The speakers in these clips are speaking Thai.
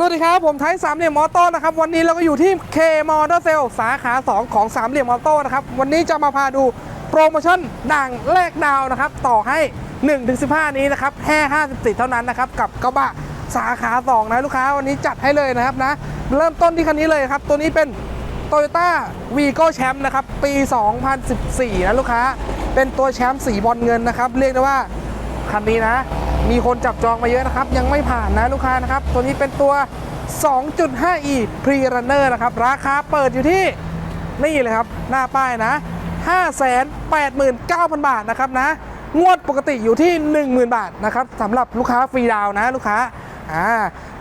สวัสดีครับ ผมไทยสามเหลี่ยมออโต้นะครับ วันนี้เราก็อยู่ที่ K m o t o r Sale สาขา 2 ของสามเหลี่ยมออโต้นะครับ วันนี้จะมาพาดูโปรโมชั่นด่างแลกดาวนะครับ ต่อให้ 1-15 นี้นะครับแค่54 เท่านั้นนะครับ กับกระบะสาขา 2 นะลูกค้า วันนี้จัดให้เลยนะครับนะ เริ่มต้นที่คันนี้เลยครับ ตัวนี้เป็น Toyota Vigo Champ นะครับ ปี 2014 นะลูกค้า เป็นตัวแชมป์สีบอลเงินนะครับ เรียกได้ว่าคันนี้นะ มีคนจับจองมาเยอะนะครับ ยังไม่ผ่านนะลูกค้านะครับ ตัวนี้เป็นตัว 2.5e Pre-Runner นะครับ ราคาเปิดอยู่ที่นี่เลยครับ หน้าป้ายนะ 589,000 บาทนะครับนะ งวดปกติอยู่ที่ 10,000 บาทนะครับสำหรับลูกค้าฟรีดาวน์นะลูกค้าอ่า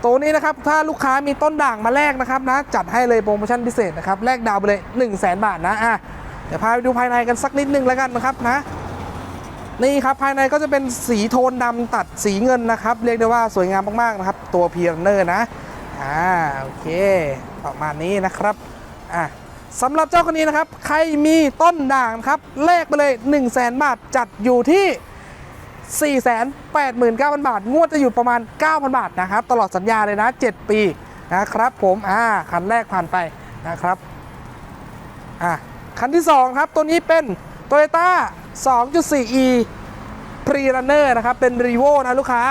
ตัวนี้นะครับ ถ้าลูกค้ามีต้นด่างมาแลกนะครับนะ จัดให้เลยโปรโมชั่นพิเศษนะครับ แลกดาวไปเลย 1 0 0 0 0แบาทนะอะเดี๋ยวพาไปดูภายในกันสักนิดนึงแล้วกันนะครับนะ นี่ครับภายในก็จะเป็นสีโทนดำตัดสีเงินนะครับ เรียกได้ว่าสวยงามมากๆนะครับ ตัวพีเนอร์นะอ่าโอเค ประมาณนี้นะครับอะสำหรับเจ้าคนนี้นะครับ ใครมีต้นด่างนะครับเลขไปเลย 1 0 0 0 0แบาทจัดอยู่ที่ 489,000 บาท งวดจะอยู่ประมาณ 9,000 บาทนะครับ ตลอดสัญญาเลยนะ 7 ปีนะครับ ผมอ่าคันแรกผ่านไปนะครับอะคันที่ 2 ครับ ตัวนี้เป็น Toyota 2.4e Pre Runner นะครับ เป็น r e v o นะลูกค้า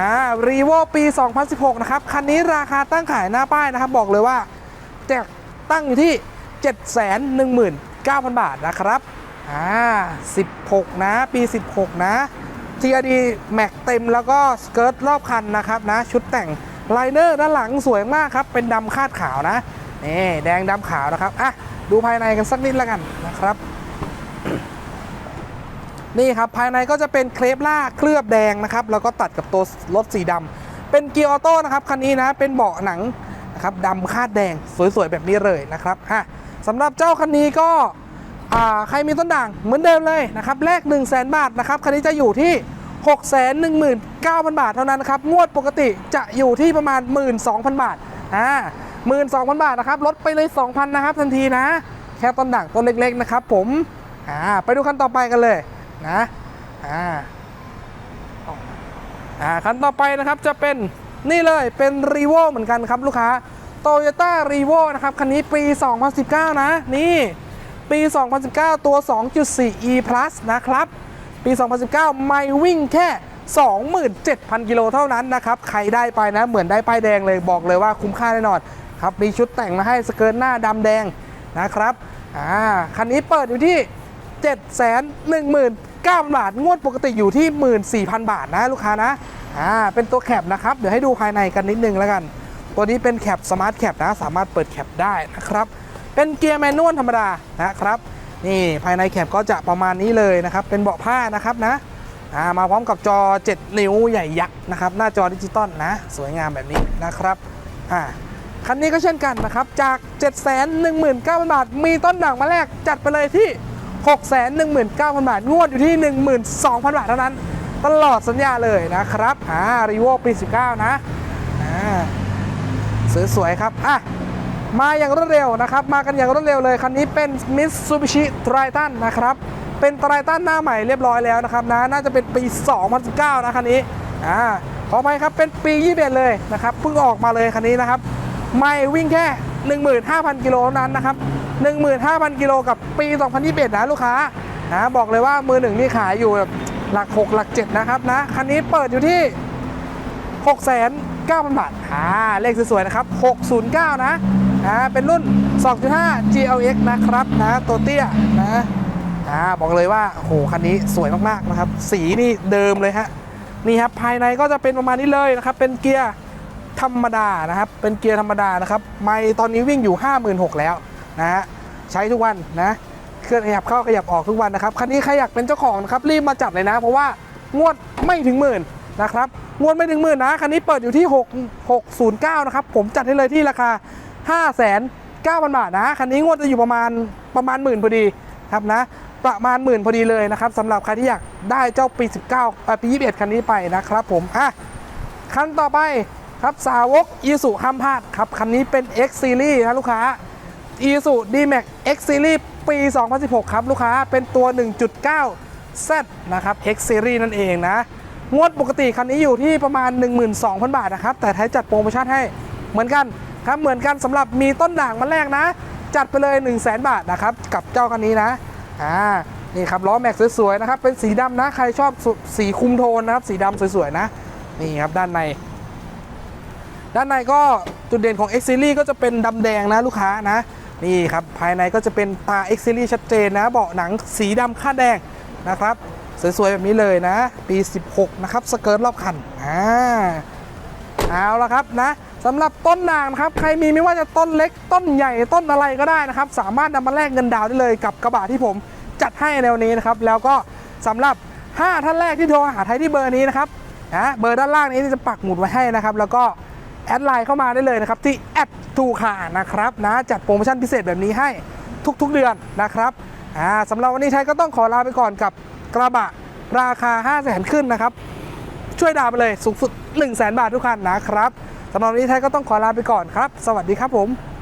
อ่า r e v o ปี 2016 นะครับ คันนี้ราคาตั้งขายหน้าป้ายนะครับ บอกเลยว่าแจกตั้งอยู่ที่ 719,000 บาทนะครับอ่า16 นะ ปี 16 นะ TRD Max เต็มแล้วก็สเกิร์ตรอบคันนะครับนะ ชุดแต่งไลเนอร์ด้านหลังสวยมากครับ เป็นดำคาดขาวนะนี่แดงดำขาวนะครับอะดูภายในกันสักนิดแล้วกันนะครับ นี่ครับภายในก็จะเป็นเครปล่าเคลือบแดงนะครับแล้วก็ตัดกับตัวรถสีดำเป็นเกียร์ออโต้นะครับคันนี้นะเป็นเบาะหนังนะครับดำคาดแดงสวยๆแบบนี้เลยนะครับอะสำหรับเจ้าคันนี้ก็ใครมีต้นด่างเหมือนเดิมเลยนะครับแลก1 0 0 0 0แบาทนะครับคันนี้จะอยู่ที่ 6 1 9 0 0 0 บาทเท่านั้นนะครับงวดปกติจะอยู่ที่ประมาณ 12,000 บาทอ่า12,000 บาทนะครับลดไปเลย 2,000 นะครับทันทีนะ แค่ต้นด่างต้นเล็กๆนะครับผมอ่าไปดูคันต่อไปกันเลย นะอ่าอ่าคันต่อไปนะครับจะเป็นนี่เลยเป็น r ีโวเหมือนกันครับลูกค้า Toyota r e v o นะครับคันนี้ปี 2019 นะ นี่ปี 2019 ตัว 2.4e plus นะครับ ปี 2019 ไม่วิ่งแค่ 27,000 กิโลเท่านั้นนะครับ ใครได้ไปนะ เหมือนได้ป้ายแดงเลยบอกเลยว่าคุ้มค่าแน่นอนครับ มีชุดแต่งมาให้สเกิร์ตหน้าดำแดงนะครับ อ่า คันนี้เปิดอยู่ที่ 7 1 9 0 0 0บาท งวดปกติอยู่ที่ 14,000 บาทนะลูกค้านะ อ่า เป็นตัวแคปนะครับ เดี๋ยวให้ดูภายในกันนิดนึงแล้วกัน ตัวนี้เป็นแคปสมาร์ทแคปนะ สามารถเปิดแคปได้นะครับ เป็นเกียร์แมนนวลธรรมดานะครับ นี่ภายในแคปก็จะประมาณนี้เลยนะครับ เป็นเบาะผ้านะครับนะ อ่า มาพร้อมกับจอ 7 นิ้วใหญ่ยักษ์นะครับ หน้าจอดิจิตอลนะ สวยงามแบบนี้นะครับ อ่าคันนี้ก็เช่นกันนะครับ จาก 719,000 บาท มีต้นด่างมาแรกจัดไปเลยที่ 619,000 บาท งวดอยู่ที่ 12,000 บาทเท่านั้น ตลอดสัญญาเลยนะครับอ่ารีโวปี 19 นะอ่าสวยๆครับอะมาอย่างรวดเร็วนะครับ มากันอย่างรวดเร็วเลย คันนี้เป็น Mitsubishi Triton นะครับ เป็น Triton หน้าใหม่เรียบร้อยแล้วนะครับนะน่าจะเป็นปี 2019 นะคันนี้อ่าขออภัยครับ เป็นปี 21 เลยนะครับเพิ่งออกมาเลยคันนี้นะครับ ไม่วิ่งแค่ 15,000 กิโลเท่านั้นนะครับ 15,000 กิโลกับปี 2021 นะลูกค้านะบอกเลยว่ามือหนึ่งนี่ขายอยู่แบบหลัก 6 หลัก 7 นะครับนะ คันนี้เปิดอยู่ที่ 6 9 0 0 0 บาทอ่าเลขสวยๆ นะครับ 609 นะอ่าเป็นรุ่น 2.5 GLX นะครับนะตัวเตี้ยนะอ่าบอกเลยว่าโหคันนี้สวยมากๆนะครับ สีนี่เดิมเลยฮะนี่ครับภายในก็จะเป็นประมาณนี้เลยนะครับ เป็นเกียร์ธรรมดานะครับ เป็นเกียร์ธรรมดานะครับ ไม่ตอนนี้วิ่งอยู่ 56,000 แล้ว นะฮะใช้ทุกวันนะเคลื่อนขยับเข้าขยับออกทุกวันนะครับคันนี้ใครอยากเป็นเจ้าของนะครับรีบมาจัดเลยนะ เพราะว่างวดไม่ถึงหมื่นนะครับงวดไม่ถึงหมื่นนะคันนี้เปิดอยู่ที่ 6 609นะครับผมจัดให้เลยที่ราคา 5 9 0 0 0 บาทนะคันนี้งวดจะอยู่ประมาณประมาณหมื่นพอดีครับนะประมาณหมื่นพอดีเลยนะครับสำหรับใครที่อยากได้เจ้าปี 19เอ่อปี21 คันนี้ไปนะครับผมอะคันต่อไปครับสาวกอีสุห้ามพลาดครับคันนี้เป็น X Series นะลูกค้า อีสุ D-Max X Series ปี 2016 ครับ ลูกค้าเป็นตัว 1.9 Z นะครับ X Series นั่นเองนะ งวดปกติคันนี้อยู่ที่ประมาณ 12,000 บาทนะครับ แต่ไทยจัดโปรโมชั่นให้เหมือนกันครับเหมือนกันสำหรับมีต้นด่างมาแรกนะ จัดไปเลย 1 0 0 0 0แบาทนะครับ กับเจ้าคันนี้นะอ่านี่ครับล้อแม็กสวยๆนะครับ เป็นสีดำนะ ใครชอบส,สีคุมโทนนะครับ สีดำสวยๆนะ นี่ครับด้านใน ด้านในก็จุดเด่นของ X Series ก็จะเป็นดำแดงนะลูกค้านะ นี่ครับ ภายในก็จะเป็นตา X Series ชัดเจนนะ เบาะหนังสีดำคาดแดงนะครับ สวย ๆ แบบนี้เลยนะ ปี 16 นะครับ สเกิร์ตรอบคันอ่าเอาละครับนะสำหรับต้นด่างนะครับ ใครมีไม่ว่าจะต้นเล็กต้นใหญ่ต้นอะไรก็ได้นะครับ สามารถนำมาแลกเงินดาวได้เลยกับกระบะที่ผมจัดให้ในวันนี้นะครับ แล้วก็สำหรับ 5 ท่านแรกที่โทรหาไทยที่เบอร์นี้นะครับนะเบอร์ด้านล่างนี้จะปักหมุดไว้ให้นะครับ แล้วก็แอดไลน์เข้ามาได้เลยนะครับที่แอด ทูคานะครับนะจัดโปรโมชั่นพิเศษแบบนี้ให้ทุกๆเดือนนะครับอ่าสำหรับวันนี้ไทยก็ต้องขอลาไปก่อนกับกระบะราคา 5 0 0แสนขึ้นนะครับ ช่วยดาวไปเลยสูงสุด 1 0 0 0 0แบาททุกคันนะครับสำหรับวันนี้ไทยก็ต้องขอลาไปก่อนครับ สวัสดีครับผม